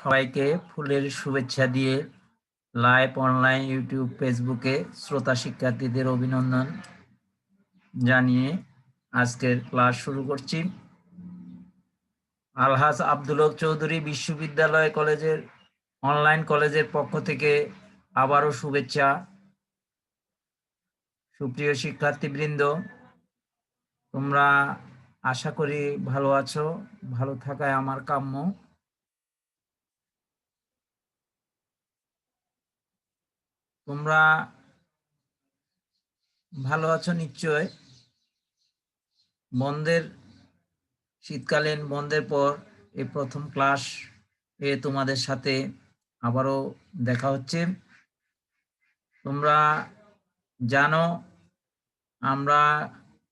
সবাইকে ফুলের শুভেচ্ছা দিয়ে লাইভ অনলাইন ইউটিউব ফেসবুকে শ্রোতা শিক্ষার্থীদের অভিনন্দন জানিয়ে আজকের ক্লাস শুরু করছি। আলহাজ আব্দুল চৌধুরী বিশ্ববিদ্যালয় কলেজের অনলাইন কলেজের পক্ষ থেকে আবারও শুভেচ্ছা। সুপ্রিয় শিক্ষার্থীবৃন্দ, তোমরা আশা করি ভালো আছো, ভালো থাকায় আমার কাম্য। তোমরা ভালো আছো নিশ্চয়। বন্ধের শীতকালীন, বন্ধের পর এই প্রথম ক্লাস এ তোমাদের সাথে আবারও দেখা হচ্ছে। তোমরা জানো, আমরা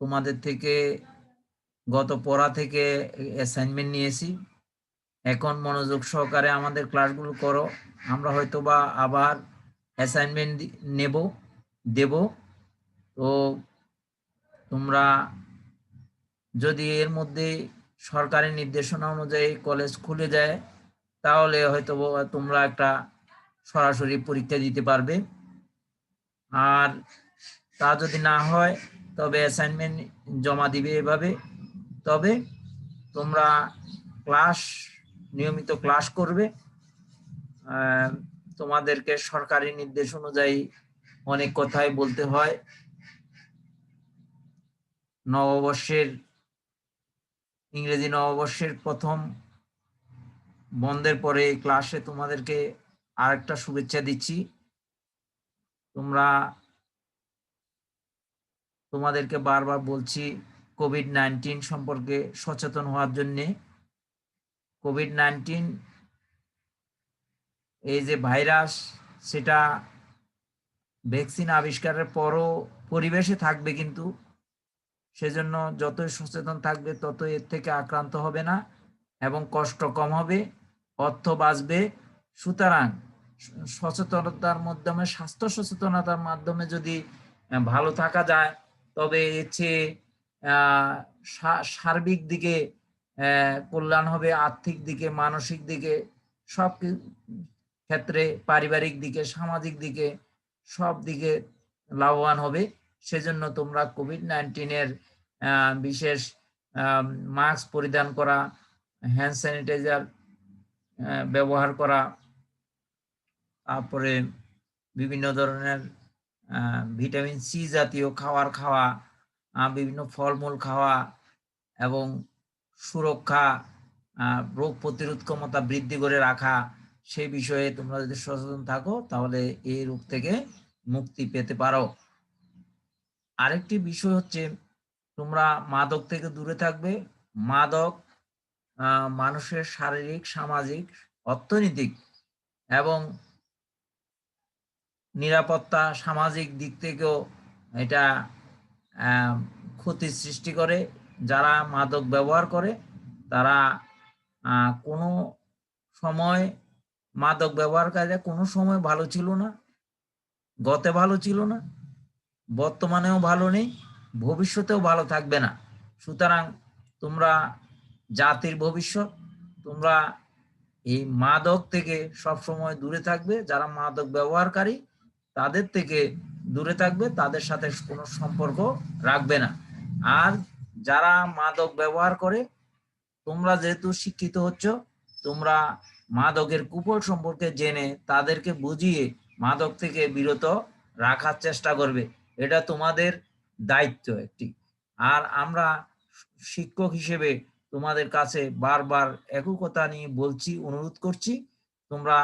তোমাদের থেকে গত পড়া থেকে অ্যাসাইনমেন্ট নিয়েছি। এখন মনোযোগ সহকারে আমাদের ক্লাসগুলো করো। আমরা হয়তো বা আবার অ্যাসাইনমেন্ট নেব, দেব। তো তোমরা যদি এর মধ্যে সরকারি নির্দেশনা অনুযায়ী কলেজ খুলে যায়, তাহলে হয়তো তোমরা একটা সরাসরি পরীক্ষা দিতে পারবে। আর তা যদি না হয়, তবে অ্যাসাইনমেন্ট জমা দিবে এভাবে। তবে তোমরা ক্লাস নিয়মিত ক্লাস করবে। তোমাদেরকে সরকারি নির্দেশ অনুযায়ী অনেক কথাই বলতে হয়। নববর্ষের, ইংরেজি নববর্ষের প্রথম বন্ধের পরে ক্লাসে তোমাদেরকে আরেকটা শুভেচ্ছা দিচ্ছি। তোমরা, তোমাদেরকে বারবার বলছি কোভিড নাইন্টিন সম্পর্কে সচেতন হওয়ার জন্যে। কোভিড নাইন্টিন এই যে ভাইরাস, সেটা ভ্যাকসিন আবিষ্কারের পরও পরিবেশে থাকবে কিন্তু। সেজন্য যতই সচেতন থাকবে তত এর থেকে আক্রান্ত হবে না এবং কষ্ট কম হবে, অর্থ বাঁচবে। সুতরাং সচেতনতার মাধ্যমে, স্বাস্থ্য সচেতনতার মাধ্যমে যদি ভালো থাকা যায়, তবে এর চেয়ে সার্বিক দিকে কল্যাণ হবে, আর্থিক দিকে, মানসিক দিকে সব ক্ষেত্রে পারিবারিক দিকে, সামাজিক দিকে সব দিকে লাভবান হবে। সেজন্য তোমরা কোভিড নাইন্টিনের বিশেষ মাস্ক পরিধান করা হ্যান্ড স্যানিটাইজার ব্যবহার করা, তারপরে বিভিন্ন ধরনের ভিটামিন সি জাতীয় খাবার খাওয়া বিভিন্ন ফলমূল খাওয়া এবং সুরক্ষা রোগ প্রতিরোধ ক্ষমতা বৃদ্ধি করে রাখা সেই বিষয়ে তোমরা যদি সচেতন থাকো, তাহলে এই রোগ থেকে মুক্তি পেতে পারো। আরেকটি বিষয় হচ্ছে, তোমরা মাদক থেকে দূরে থাকবে। মাদক মানুষের শারীরিক, সামাজিক, অর্থনৈতিক এবং নিরাপত্তা, সামাজিক দিক থেকেও এটা ক্ষতির সৃষ্টি করে। যারা মাদক ব্যবহার করে, তারা কোনো সময় মাদক ব্যবহারকারীরা কোনো সময় ভালো ছিল না, গতে ভালো ছিল না, বর্তমানেও ভালো নেই, ভবিষ্যতেও ভালো থাকবে না। সুতরাং তোমরা জাতির ভবিষ্যৎ, তোমরা এই মাদক থেকে সব সময় দূরে থাকবে, যারা মাদক ব্যবহারকারী, তাদের থেকে দূরে থাকবে, তাদের সাথে কোনো সম্পর্ক রাখবে না। আর যারা মাদক ব্যবহার করে, তোমরা যেহেতু শিক্ষিত হচ্ছ, তোমরা মাদকের কুফল সম্পর্কে জেনে তাদেরকে বুঝিয়ে মাদক থেকে বিরত রাখার চেষ্টা করবে। এটা তোমাদের দায়িত্ব একটি। আর আমরা শিক্ষক হিসেবে তোমাদের কাছে বারবার একই কথা নিয়ে বলছি, অনুরোধ করছি, তোমরা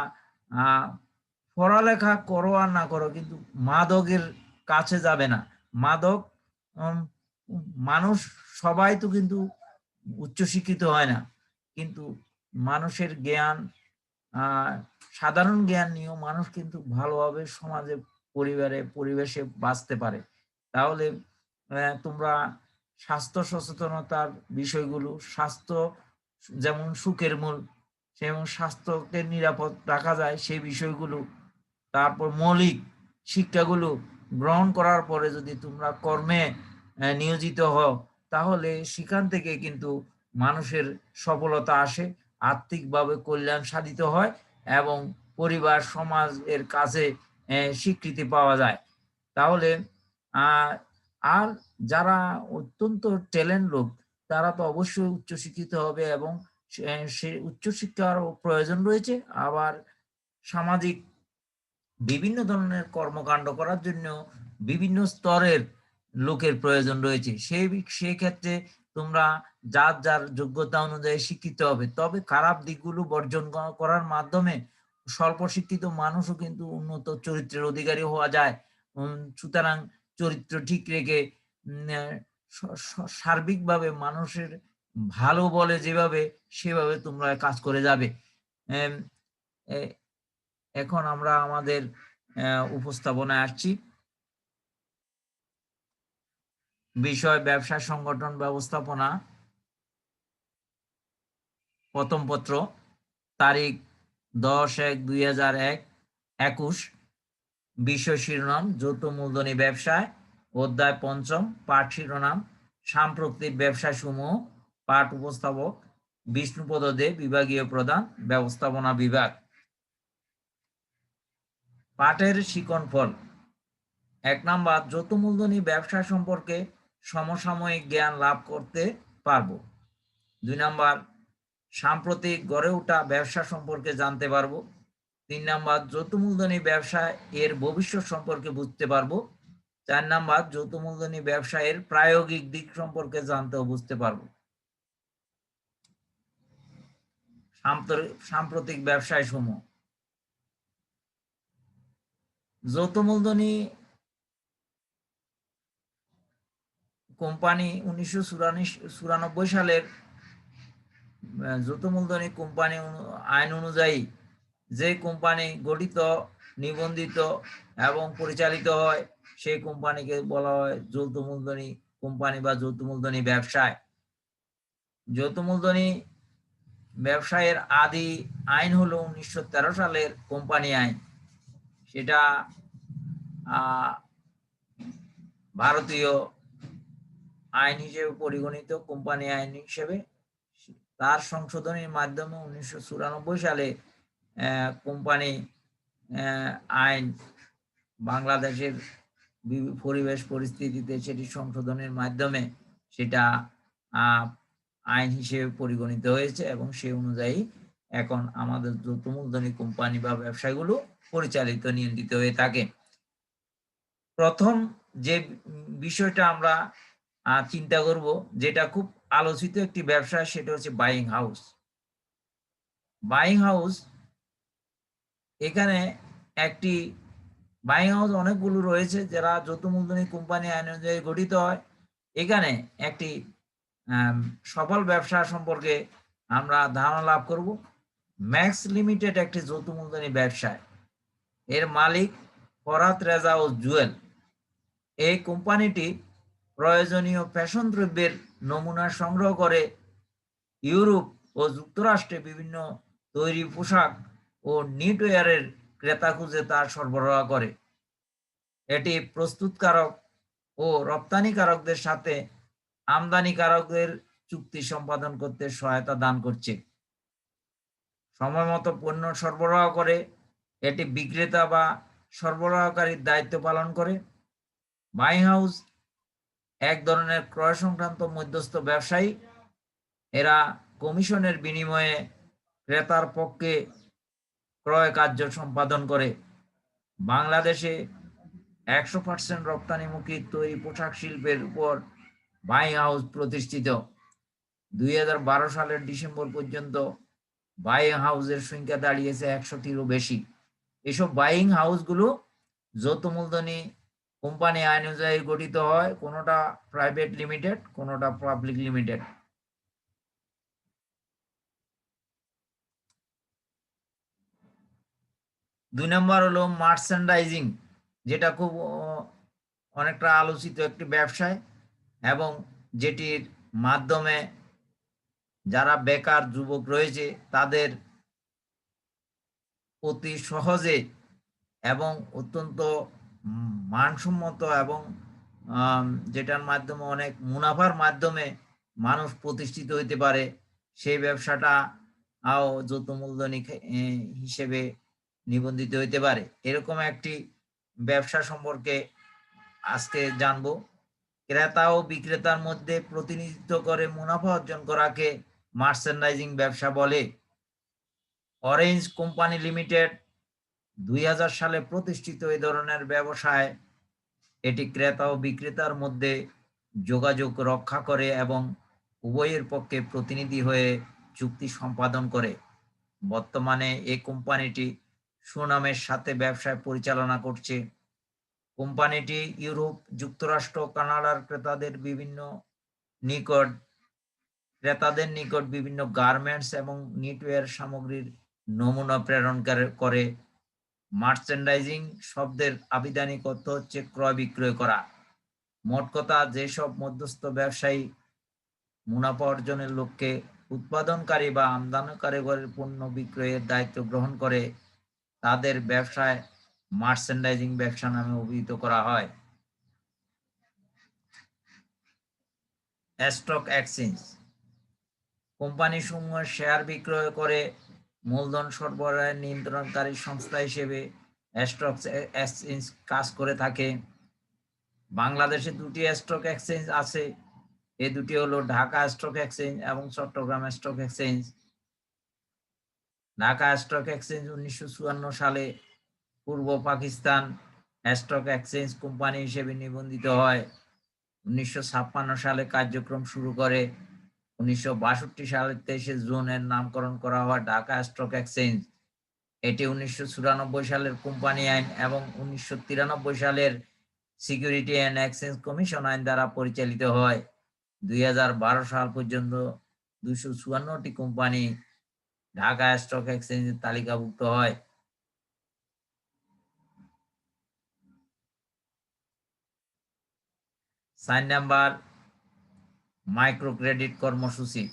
পড়ালেখা করো আর না করো, কিন্তু মাদকের কাছে যাবে না। মাদক মানুষ সবাই তো কিন্তু উচ্চশিক্ষিত হয় না। কিন্তু মানুষের জ্ঞান সাধারণ জ্ঞান নিয়েও মানুষ কিন্তু ভালোভাবে সমাজে, পরিবারে, পরিবেশে বাঁচতে পারে। তাহলে তোমরা স্বাস্থ্য সচেতনতার বিষয়গুলো, স্বাস্থ্য যেমন সুখের মূল যেমন স্বাস্থ্যকে নিরাপদ রাখা যায়, সেই বিষয়গুলো, তারপর মৌলিক শিক্ষাগুলো গ্রহণ করার পরে যদি তোমরা কর্মে নিয়োজিত হও, তাহলে সেখান থেকে কিন্তু মানুষের সফলতা আসে। আর্থিকভাবে কল্যাণ সাধিত হয় এবং পরিবার, সমাজ এর কাছে স্বীকৃতি পাওয়া যায়। তাহলে আর যারা অত্যন্ত ট্যালেন্ট লোক, তারা তো অবশ্যই উচ্চশিক্ষিত হবে এবং সে- সে উচ্চশিক্ষার প্রয়োজন রয়েছে। আবার সামাজিক বিভিন্ন ধরনের কর্মকাণ্ড করার জন্য বিভিন্ন স্তরের লোকের প্রয়োজন রয়েছে। সেই বি- সেই ক্ষেত্রে তোমরা যার যার যোগ্যতা অনুযায়ী শিক্ষিত হবে। তবে খারাপ দিকগুলো বর্জন করার মাধ্যমে স্বল্প শিক্ষিত মানুষও কিন্তু উন্নত চরিত্রের অধিকারী হওয়া যায়। সুতরাং চরিত্র ঠিক রেখে সার্বিকভাবে মানুষের ভালো বলে যেভাবে, সেভাবে তোমরা কাজ করে যাবে। এখন আমরা আমাদের উপস্থাপনায় আসছি। বিষয় ব্যবসা সংগঠন ব্যবস্থাপনা প্রথম পত্র, তারিখ দশ এক দুই হাজার এক, একুশ। বিষয় শিরোনাম, যৌথ মূলধনী ব্যবসায়, অধ্যায় পঞ্চম, পাঠ শিরোনাম, সাম্প্রতিক ব্যবসায় সমূহ পাঠ উপস্থাপক বিষ্ণুপদ দে বিভাগীয় প্রধান, ব্যবস্থাপনা বিভাগ। পাঠের শিকন ফল। এক নাম্বার, যৌথ মূলধনী ব্যবসা সম্পর্কে সমসাময়িক জ্ঞান লাভ করতে পারব। দুই নাম্বার সাম্প্রতিক গড়ে ওঠা ব্যবসা সম্পর্কে জানতে পারব। তিন নাম্বার যৌথ মূলধনী ব্যবসা এর ভবিষ্যৎ সম্পর্কে বুঝতে পারব। চার নাম্বার যৌথ মূলধনী ব্যবসা এর প্রায়োগিক দিক সম্পর্কে জানতে ও বুঝতে পারব। সাম্প্রতিক ব্যবসায় সমূহ যৌথ মূলধনী কোম্পানি উনিশশো চুরানব্বই সালের যৌথ মূলধনী কোম্পানি আইন অনুযায়ী যে কোম্পানি গঠিত, নিবন্ধিত এবং পরিচালিত হয়, সেই কোম্পানিকে বলা হয় যৌথ মূলধনী কোম্পানি বা যৌথ মূলধনী ব্যবসায়। যৌথ মূলধনী ব্যবসায়ের আদি আইন হলো উনিশশো তেরো সালের কোম্পানি আইন। সেটা ভারতীয় আইন হিসেবে পরিগণিত, কোম্পানি আইন হিসেবে তার সংশোধনের মাধ্যমে উনিশশো চুরানব্বই সালে কোম্পানি আইন বাংলাদেশের পরিবেশ পরিস্থিতিতে সেটি সংশোধনের মাধ্যমে সেটা আইন হিসেবে পরিগণিত হয়েছে এবং সে অনুযায়ী এখন আমাদের যৌথ মূলধনী কোম্পানি বা ব্যবসাগুলো পরিচালিত, নিয়ন্ত্রিত হয়ে থাকে। প্রথম যে বিষয়টা আমরা চিন্তা করব, যেটা খুব আলোচিত একটি ব্যবসা, সেটা হচ্ছে বাইং হাউস বাইং হাউস এখানে একটি বাইং হাউস অনেকগুলো রয়েছে, যারা যৌথ মূলধনী কোম্পানি আইন অনুযায়ী গঠিত হয়। এখানে একটি সফল ব্যবসা সম্পর্কে আমরা ধারণা লাভ করব। ম্যাক্স লিমিটেড একটি যৌথ মূলধনী ব্যবসায়। এর মালিক ফরাত রেজা ও জুয়েল। এই কোম্পানিটি প্রয়োজনীয় ফ্যাশন দ্রব্যের নমুনা সংগ্রহ করে ইউরোপ ও যুক্তরাষ্ট্রে বিভিন্ন তৈরি পোশাক ও নিটওয়্যারের ক্রেতা খুঁজে তা সরবরাহ করে। এটি প্রস্তুতকারক ও রপ্তানিকারকদের সাথে আমদানিকারকদের চুক্তি সম্পাদন করতে সহায়তা দান করছে। সময় মতো পণ্য সরবরাহ করে, এটি বিক্রেতা বা সরবরাহকারীর দায়িত্ব পালন করে। বাই হাউস এক ধরনের ক্রয় সংক্রান্ত মধ্যস্থ ব্যবসায়ী। এরা কমিশনের বিনিময়ে ক্রেতার পক্ষে ক্রয় কার্য সম্পাদন করে। বাংলাদেশে একশো পার্সেন্ট রপ্তানিমুখী তৈরি পোশাক শিল্পের উপর বাই হাউস প্রতিষ্ঠিত। দুই হাজার বারো সালের ডিসেম্বর পর্যন্ত বাইং হাউসের সংখ্যা দাঁড়িয়েছে একশোটিরও বেশি। এসব বাইং হাউসগুলো যৌথ মূলধনী কোম্পানি আইন অনুযায়ী গঠিত হয়, কোনোটা প্রাইভেট লিমিটেড কোনোটা পাবলিক লিমিটেড দুই নম্বর হলো মার্চেন্ডাইজিং যেটা খুব অনেকটা আলোচিত একটি ব্যবসায় এবং যেটির মাধ্যমে যারা বেকার যুবক রয়েছে, তাদের অতি সহজে এবং অত্যন্ত মানসম্মত এবং যেটার মাধ্যমে অনেক মুনাফার মাধ্যমে মানুষ প্রতিষ্ঠিত হইতে পারে, সেই ব্যবসাটা আও যৌথ মূলধনী হিসেবে নিবন্ধিত হইতে পারে। এরকম একটি ব্যবসা সম্পর্কে আজকে জানব। ক্রেতা ও বিক্রেতার মধ্যে প্রতিনিধিত্ব করে মুনাফা অর্জন করাকে মার্চেন্ডাইজিং ব্যবসা বলে। অরেঞ্জ কোম্পানি লিমিটেড দুই হাজার সালে প্রতিষ্ঠিত এই ধরনের ব্যবসায় এটি ক্রেতা ও বিক্রেতার মধ্যে যোগাযোগ রক্ষা করে এবং উভয়ের পক্ষে প্রতিনিধি হয়ে চুক্তি সম্পাদন করে। বর্তমানে এই কোম্পানিটি সুনামের সাথে ব্যবসায় পরিচালনা করছে। কোম্পানিটি ইউরোপ, যুক্তরাষ্ট্র, কানাডার ক্রেতাদের বিভিন্ন নিকট, ক্রেতাদের নিকট বিভিন্ন গার্মেন্টস এবং নিটওয়্যার সামগ্রীর নমুনা প্রেরণ করে- করে মার্চেন্ডাইজিং শব্দের আবিধানিক অর্থ হচ্ছে ক্রয় বিক্রয় করা। মোট কথা, যেসব মধ্যস্থ ব্যবসায়ী মুনাফা অর্জনের লক্ষ্যে উৎপাদনকারী বা আমদানিকারীগরের পণ্য বিক্রয়ের দায়িত্ব গ্রহণ করে, তাদের ব্যবসায় মার্চেন্ডাইজিং ব্যবসা নামে অভিহিত করা হয়। Stock exchange. কোম্পানি সমূহ শেয়ার বিক্রয় করে মূলধন সরবরাহের নিয়ন্ত্রণকারী সংস্থা হিসেবে স্টক এক্সচেঞ্জ কাজ করে থাকে। বাংলাদেশে দুটি স্টক এক্সচেঞ্জ আছে। এই দুটি হলো ঢাকা স্টক এক্সচেঞ্জ এবং Chattogram stock exchange Dhaka stock exchange উনিশশো চুয়ান্ন সালে পূর্ব পাকিস্তান স্টক এক্সচেঞ্জ কোম্পানি হিসেবে নিবন্ধিত হয়। উনিশশো ছাপ্পান্ন সালে কার্যক্রম শুরু করে। উনিশশো বাষট্টি সালের তেইশে জুন এর নামকরণ করা হয় ঢাকা স্টক এক্সচেঞ্জ। এটি উনিশশো চুরানব্বই সালের কোম্পানি আইন এবং উনিশশো তিরানব্বই সালের সিকিউরিটি অ্যান্ড এক্সচেঞ্জ কমিশন আইন দ্বারা পরিচালিত হয়। দুই হাজার বারো সাল পর্যন্ত দুইশো চুয়ান্নটি কোম্পানি ঢাকা স্টক এক্সচেঞ্জের তালিকাভুক্ত হয়। সাইন নাম্বার মাইক্রো ক্রেডিট কর্মসূচি।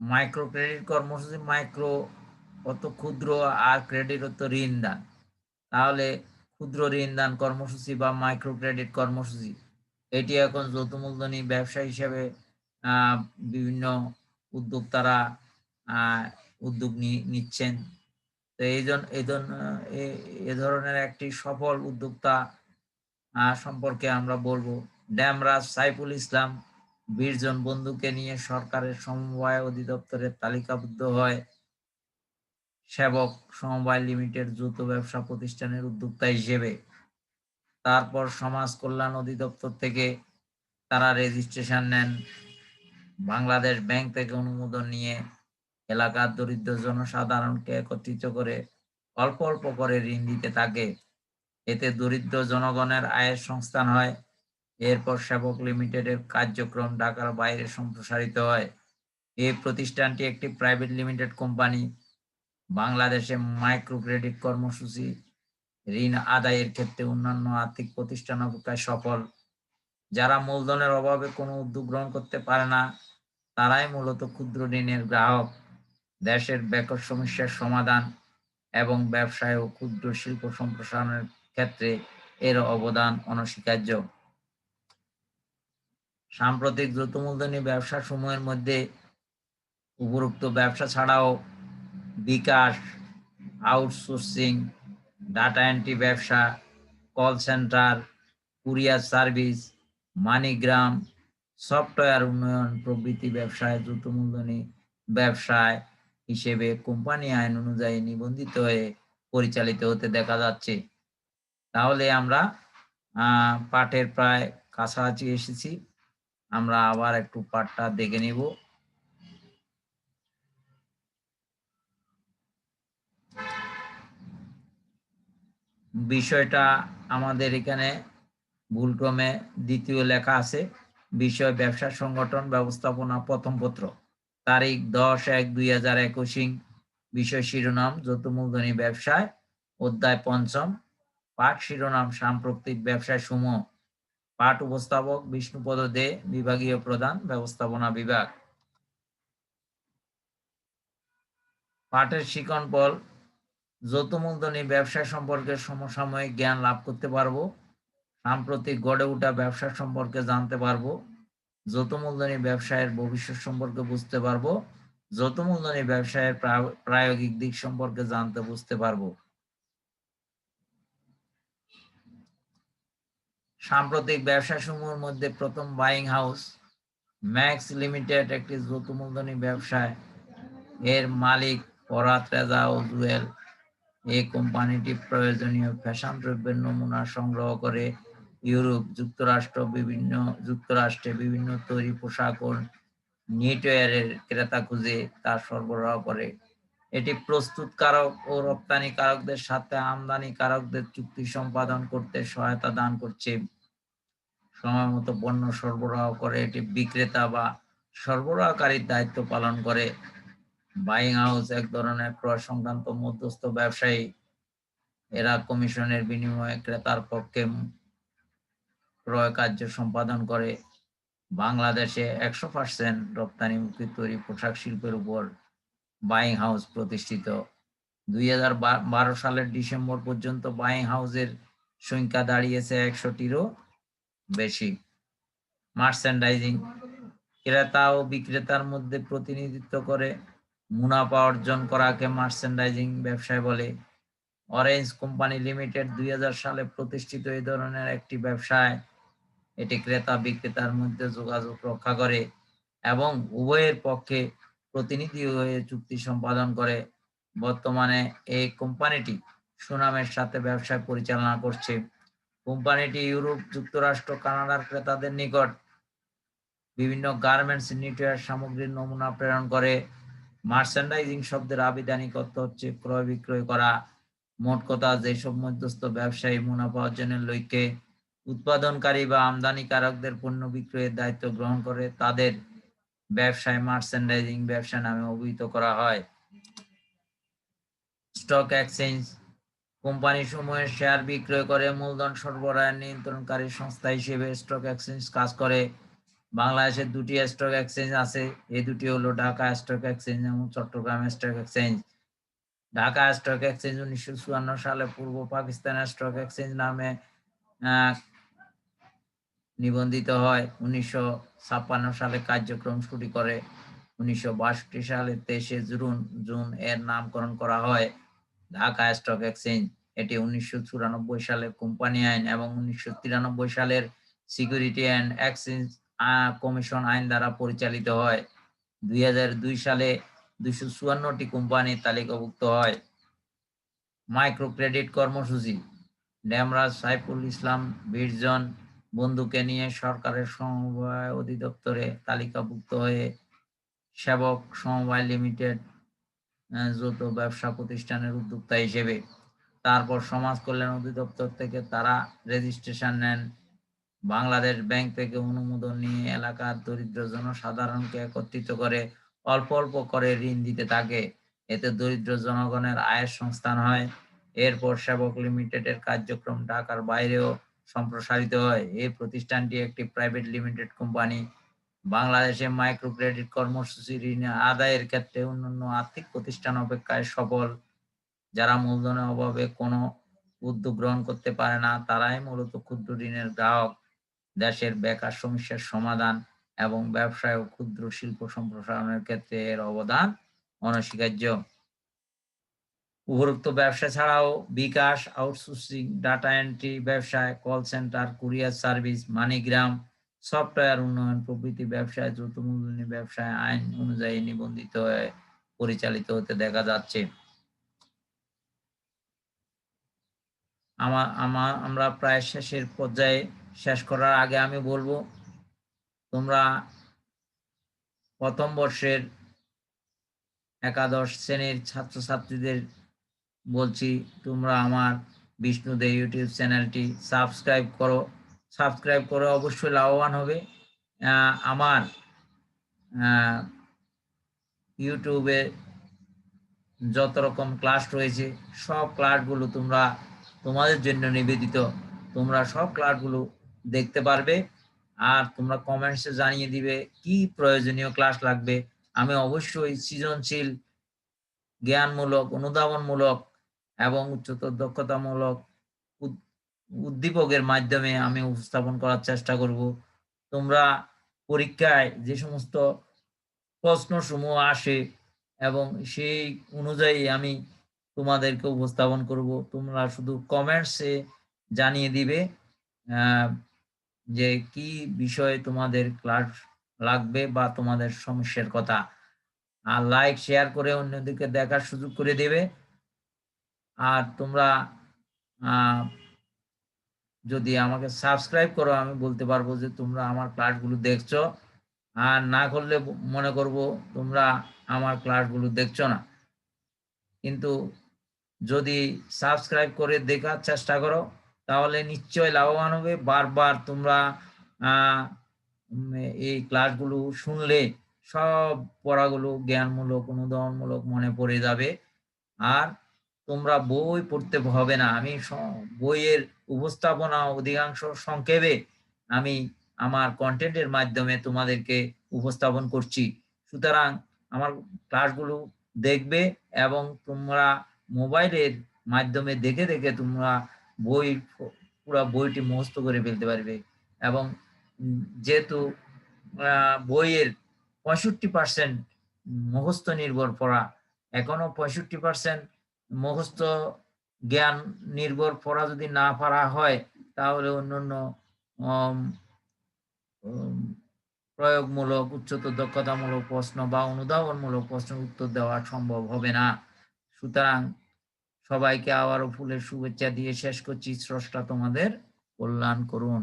মাইক্রো ক্রেডিট কর্মসূচি, মাইক্রো অত ক্ষুদ্র আর ক্রেডিট অত ঋণ দান। তাহলে ক্ষুদ্র ঋণ দান কর্মসূচি বা মাইক্রো ক্রেডিট কর্মসূচি, এটি এখন যৌথ মূলধনী ব্যবসা হিসেবে বিভিন্ন উদ্যোক্তারা উদ্যোগ নিচ্ছেন। তো এই জন, এই জন- এ- ধরনের একটি সফল উদ্যোক্তা সম্পর্কে আমরা বলব। ড্যামরাজ সাইফুল ইসলাম বিশ জন বন্ধুকে নিয়ে সরকারের সমবায় অধিদপ্তরের তালিকাবদ্ধ হয়। সেবক সমবায় লিমিটেড যৌথ ব্যবসা প্রতিষ্ঠানের উদ্যোক্তা হিসেবে। তারপর সমাজ কল্যাণ অধিদপ্তর থেকে তারা রেজিস্ট্রেশন নেন। বাংলাদেশ ব্যাংক থেকে অনুমোদন নিয়ে এলাকার দরিদ্র জনসাধারণকে একত্রিত করে অল্প অল্প করে ঋণ দিতে থাকে। এতে দরিদ্র জনগণের আয়ের সংস্থান হয়। এরপর সেবক লিমিটেডের কার্যক্রম ঢাকার বাইরে সম্প্রসারিত হয়। এই প্রতিষ্ঠানটি একটি প্রাইভেট লিমিটেড কোম্পানি বাংলাদেশে মাইক্রো ক্রেডিট কর্মসূচি, ঋণ আদায়ের ক্ষেত্রে অন্যান্য আর্থিক প্রতিষ্ঠান অপেক্ষায় সফল। যারা মূলধনের অভাবে কোনো উদ্যোগ গ্রহণ করতে পারে না, তারাই মূলত ক্ষুদ্র ঋণের গ্রাহক। দেশের বেকার সমস্যার সমাধান এবং ব্যবসায় ও ক্ষুদ্র শিল্প সম্প্রসারণের ক্ষেত্রে এর অবদান অনস্বীকার্য। সাম্প্রতিক দ্রুত মূলধনী ব্যবসা সমূহের মধ্যে উপরোক্ত ব্যবসা ছাড়াও বিকাশ আউটসোর্সিং ডাটা এন্ট্রি ব্যবসা call centre courier service MoneyGram software উন্নয়ন প্রভৃতি ব্যবসায় দ্রুত মূলধনী ব্যবসায় হিসেবে কোম্পানি আইন অনুযায়ী নিবন্ধিত হয়ে পরিচালিত হতে দেখা যাচ্ছে। তাহলে আমরা পাঠের প্রায় কাছাকাছি এসেছি। আমরা আবার একটু পাঠটা দেখে নিব। বিষয়টা আমাদের এখানে ভুলক্রমে দ্বিতীয় লেখা আছে, বিষয় ব্যবসা সংগঠন ব্যবস্থাপনা প্রথম পত্র, তারিখ দশ এক দুই হাজার একুশিং, বিষয় শিরোনাম, যৌথ মূলধনী ব্যবসায়, অধ্যায় পঞ্চম, পাঠ শিরোনাম, সাম্প্রতিক ব্যবসায় সমূহ। পাঠ উপস্থাপক বিষ্ণুপদ দে, বিভাগীয় প্রধান, ব্যবস্থাপনা বিভাগ। পাঠের শিকন বল যৌথ মূলধনী ব্যবসা সম্পর্কে সমসাময়িক জ্ঞান লাভ করতে পারব, সাম্প্রতিক গড়ে ওঠা ব্যবসা সম্পর্কে জানতে পারব যৌথ মূলধনী ব্যবসায়ের ভবিষ্যৎ সম্পর্কে বুঝতে পারব যৌথ মূলধনী ব্যবসায়ের প্রা- প্রায়োগিক দিক সম্পর্কে জানতে বুঝতে পারব। সাম্প্রতিক ব্যবসা সমূহের মধ্যে প্রথম বাইং হাউস ম্যাক্স লিমিটেড একটি যৌথ মূলধনী ব্যবসায়। এর মালিক ফরাত রেজা ও জুয়েল এই কোম্পানিটি প্রয়োজনীয় ফ্যাশন দ্রব্যের নমুনা সংগ্রহ করে ইউরোপ, যুক্তরাষ্ট্র, বিভিন্ন যুক্তরাষ্ট্রে বিভিন্ন তৈরি পোশাক ও নিটওয়ারের ক্রেতা খুঁজে তা সরবরাহ করে। এটি প্রস্তুতকারক ও রপ্তানিকারকদের সাথে আমদানিকারকদের চুক্তি সম্পাদন করতে সহায়তা দান করছে। সময় মতো পণ্য সরবরাহ করে, এটি বিক্রেতা বা সরবরাহকারীর দায়িত্ব পালন করে। বাইং হাউস এক ধরনের ক্রয় সংক্রান্ত মধ্যস্থ ব্যবসায়ী। এরা কমিশনের বিনিময়ে ক্রেতার পক্ষে ক্রয় কার্য সম্পাদন করে। বাংলাদেশে একশো পার্সেন্ট রপ্তানিমুখী তৈরি পোশাক শিল্পের উপর বাইং হাউস প্রতিষ্ঠিত। দুই হাজার বারো সালের ডিসেম্বর পর্যন্ত বাইং হাউসের সংখ্যা দাঁড়িয়েছে একশোটিরও বেশি। মার্চেন্ডাইজিং। ক্রেতা ও বিক্রেতার মধ্যে প্রতিনিধিত্ব করে মুনাফা অর্জন করাকে মার্চেন্ডাইজিং ব্যবসায় বলে। অরেঞ্জ কোম্পানি লিমিটেড দুই হাজার সালে প্রতিষ্ঠিত এই ধরনের একটি ব্যবসায়। এটি ক্রেতা বিক্রেতার মধ্যে যোগাযোগ রক্ষা করে এবং উভয়ের পক্ষে প্রতিনিধি হয়ে চুক্তি সম্পাদন করে। বর্তমানে এই কোম্পানিটি সুনামের সাথে ব্যবসা পরিচালনা করছে। কোম্পানিটি ইউরোপ, যুক্তরাষ্ট্র, কানাডার ক্রেতাদের নিকট বিভিন্ন গার্মেন্টস নিটওয়ার সামগ্রীর নমুনা প্রেরণ করে। মার্চেন্ডাইজিং শব্দের আবিধানিক অর্থ হচ্ছে ক্রয় বিক্রয় করা। মোট কথা, যেসব মধ্যস্থ ব্যবসায়ী মুনাফা অর্জনের লক্ষ্যে উৎপাদনকারী বা আমদানিকারকদের পণ্য বিক্রয়ের দায়িত্ব গ্রহণ করে, তাদের ব্যবসায় মার্চেন্ডাইজিং ব্যবসা নামে অভিহিত করা হয়। স্টক এক্সচেঞ্জ কোম্পানি সমূহের শেয়ার বিক্রয় করে মূলধন সরবরাহের নিয়ন্ত্রণকারী সংস্থা হিসেবে স্টক এক্সচেঞ্জ কাজ করে। বাংলাদেশে দুটি স্টক এক্সচেঞ্জ আছে। এই দুটি হলো ঢাকা স্টক এক্সচেঞ্জ এবং Chattogram stock exchange Dhaka stock exchange উনিশশো চুয়ান্ন সালে পূর্ব পাকিস্তান স্টক এক্সচেঞ্জ নামে নিবন্ধিত হয়। উনিশশো ছাপ্পান্ন সালে কার্যক্রম শুরু করে। উনিশশো বাষট্টি সালে তেইশে জুন জুন এর নামকরণ করা হয় ঢাকা স্টক এক্সচেঞ্জ এটি উনিশশো সালের কোম্পানি আইন এবং উনিশশো তিরানব্বই সালের সিকিউরিটি অ্যান্ড এক্সচেঞ্জ কমিশন আইন দ্বারা পরিচালিত হয়। দুই সালে দুইশো চুয়ান্নটি কোম্পানি তালিকাভুক্ত হয়। মাইক্রো ক্রেডিট কর্মসূচি ড্যামরাজ সাইফুল ইসলাম বীরজন বন্ধুকে নিয়ে সরকারের সমবায় অধিদপ্তরে তালিকাভুক্ত হয়ে সেবক সমবায় লিমিটেড যৌথ ব্যবসা প্রতিষ্ঠানের উদ্যোক্তা হিসেবে তারপর সমাজ কল্যাণ অধিদপ্তর থেকে তারা রেজিস্ট্রেশন নেন। বাংলাদেশ ব্যাংক থেকে অনুমোদন নিয়ে এলাকার দরিদ্র জনসাধারণকে একত্রিত করে অল্প অল্প করে ঋণ দিতে থাকে। এতে দরিদ্র জনগণের আয়ের সংস্থান হয়। এরপর সেবক লিমিটেডের কার্যক্রম ঢাকার বাইরেও সম্প্রসারিত হয়। এই প্রতিষ্ঠানটি একটি প্রাইভেট লিমিটেড কোম্পানি বাংলাদেশে মাইক্রো ক্রেডিট কর্মসূচি ঋণ আদায়ের ক্ষেত্রে অন্যান্য আর্থিক প্রতিষ্ঠান অপেক্ষায় সফল যারা মূলধনের অভাবে কোনো উদ্যোগ গ্রহণ করতে পারে না, তারাই মূলত ক্ষুদ্র ঋণের গ্রাহক। দেশের বেকার সমস্যার সমাধান এবং ব্যবসায় ও ক্ষুদ্র শিল্প সম্প্রসারণের ক্ষেত্রে এর অবদান অনস্বীকার্য। উপরোক্ত ব্যবসা ছাড়াও বিকাশ, আউটসোর্সিং, ডাটা এন্ট্রি, ব্যবসায়, call centre, courier service, MoneyGram, software উন্নয়ন প্রভৃতি ব্যবসায় যৌথ মূলধনী ব্যবসায় আইন অনুযায়ী নিবন্ধিত হয়ে পরিচালিত হতে দেখা যাচ্ছে। আমার আমার আমরা প্রায় শেষের পর্যায়ে শেষ করার আগে আমি বলব, তোমরা প্রথম বর্ষের একাদশ শ্রেণির ছাত্রছাত্রীদের বলছি, তোমরা আমার বিষ্ণুদে ইউটিউব চ্যানেলটি সাবস্ক্রাইব করো। সাবস্ক্রাইব করে অবশ্যই লাভবান হবে। আমার ইউটিউবে যত রকম ক্লাস রয়েছে, সব ক্লাসগুলো তোমরা তোমাদের জন্য নিবেদিত। তোমরা সব ক্লাসগুলো দেখতে পারবে আর তোমরা কমেন্টসে জানিয়ে দিবে কি প্রয়োজনীয় ক্লাস লাগবে। আমি অবশ্যই সৃজনশীল, জ্ঞানমূলক, অনুধাবনমূলক এবং উচ্চতর দক্ষতামূলক উদ- উদ্দীপকের মাধ্যমে আমি উপস্থাপন করার চেষ্টা করব। তোমরা পরীক্ষায় যে সমস্ত প্রশ্নসমূহ আসে এবং সেই অনুযায়ী আমি তোমাদেরকে উপস্থাপন করব। তোমরা শুধু কমেন্টসে জানিয়ে দিবে যে কি বিষয়ে তোমাদের ক্লাস লাগবে বা তোমাদের সমস্যার কথা। আর লাইক শেয়ার করে অন্যদিকে দেখার সুযোগ করে দেবে। আর তোমরা যদি আমাকে সাবস্ক্রাইব করো, আমি বলতে পারব যে তোমরা আমার ক্লাসগুলো দেখছ। আর না করলে মনে করব তোমরা আমার ক্লাসগুলো দেখছ না। কিন্তু যদি সাবস্ক্রাইব করে দেখার চেষ্টা করো, তাহলে নিশ্চয় লাভবান হবে। বারবার তোমরা এই ক্লাসগুলো শুনলে সব পড়াগুলো জ্ঞানমূলক, অনুদানমূলক মনে পড়ে যাবে। আর তোমরা বই পড়তে হবে না। আমি বইয়ের উপস্থাপনা অধিকাংশ সংক্ষেপে আমি আমার কন্টেন্টের মাধ্যমে তোমাদেরকে উপস্থাপন করছি। সুতরাং আমার ক্লাসগুলো দেখবে এবং তোমরা মোবাইলের মাধ্যমে দেখে দেখে তোমরা বই, পুরো বইটি মুখস্থ করে ফেলতে পারবে। এবং যেহেতু বইয়ের পঁয়ষট্টি পার্সেন্ট মুখস্থ নির্ভর পড়া, এখনও পঁয়ষট্টি পার্সেন্ট মুখস্থ জ্ঞান নির্ভর পড়া যদি না পারা হয়, তাহলে অন্যান্য প্রয়োগমূলক, উচ্চতর দক্ষতামূলক প্রশ্ন বা অনুধাবনমূলক প্রশ্নের উত্তর দেওয়া সম্ভব হবে না। সুতরাং সবাইকে আবারও ফুলের শুভেচ্ছা দিয়ে শেষ করছি। স্রষ্টা তোমাদের কল্যাণ করুন।